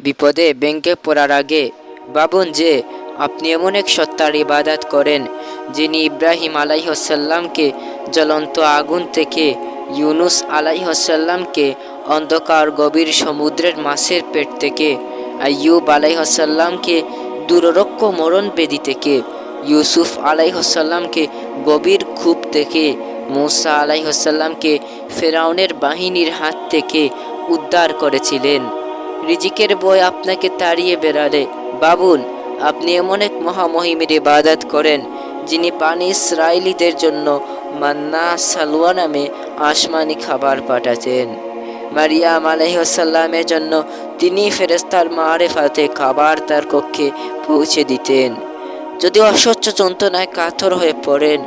বিপদে ব্যাংকে পড়ার আগে ভাবুন যে আপনি এমন এক সত্তার ইবাদত করেন যিনি ইব্রাহিম আলাইহসাল্লামকে জ্বলন্ত আগুন থেকে ইউনুস আলাইহসাল্লামকে অন্ধকার গভীর সমুদ্রের মাছের পেট থেকে, আইয়ুব আলাইহসাল্লামকে দুররক্ষ মরণ বেদি থেকে, ইউসুফ আলাইহসাল্লামকে গভীর কূপ থেকে মুসা আলাইহসাল্লামকে ফেরাউনের বাহিনীর হাত থেকে উদ্ধার করেছিলেন। রিজিকের বই আপনাকে তাড়িয়ে বেড়ালে। বাবুন আপনি এমন এক মহামহিমের ইবাদত করেন, যিনি পানি ইসরায়েলিদের জন্য মান্না সালুয়া নামে আসমানি খাবার পাঠাতেন। মারিয়াম আলহিসাল্লামের জন্য তিনি ফেরেস্তার মারেফাতে খাবার তার কক্ষে পৌঁছে দিতেন। যদি অসহ্য যন্ত্রণায় কাতর হয়ে পড়েন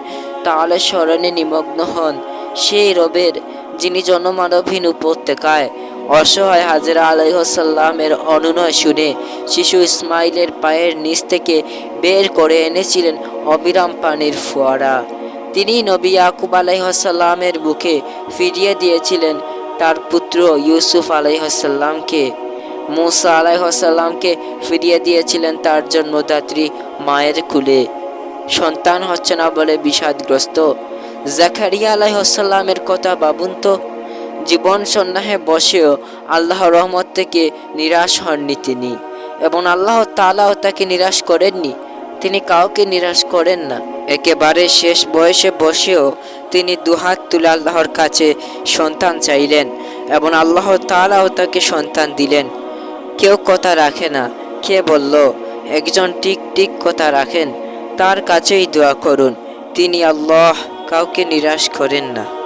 তাহলে স্মরণে নিমগ্ন হন। সেই রবের, যিনি জনমানবহীন উপত্যকায় অসহায় হাজরা আলাইহসাল্লামের অনুনয় শুনে শিশু ইসমাইলের পায়ের নিচ থেকে বের করে এনেছিলেন অবিরাম পানির ফোয়ারা। তিনি নবী ইয়াকুব আলাইহসাল্লামের বুকে ফিরিয়ে দিয়েছিলেন তার পুত্র ইউসুফ আলাইহসাল্লামকে মুসা আলাইহসাল্লামকে ফিরিয়ে দিয়েছিলেন তার জন্মদাত্রী মায়ের কুলে। সন্তান হচ্ছে না বলে বিষাদগ্রস্ত। জাকারিয়া আলাইহসাল্লামের কথা ভাবুন তো, জীবন সন্ন্যাহে বসেও আল্লাহর রহমত থেকে নিরাশ হননি তিনি এবং আল্লাহ তালাও তাকে নিরাশ করেননি। তিনি কাউকে নিরাশ করেন না। একেবারে শেষ বয়সে বসেও তিনি দুহাত তুলে আল্লাহর কাছে সন্তান চাইলেন এবং আল্লাহ তালাও তাকে সন্তান দিলেন। কেউ কথা রাখে না। কে বলল, একজন টিক টিক কথা রাখেন। তার কাছেই দোয়া করুন। তিনি আল্লাহ কাউকে নিরাশ করেন না।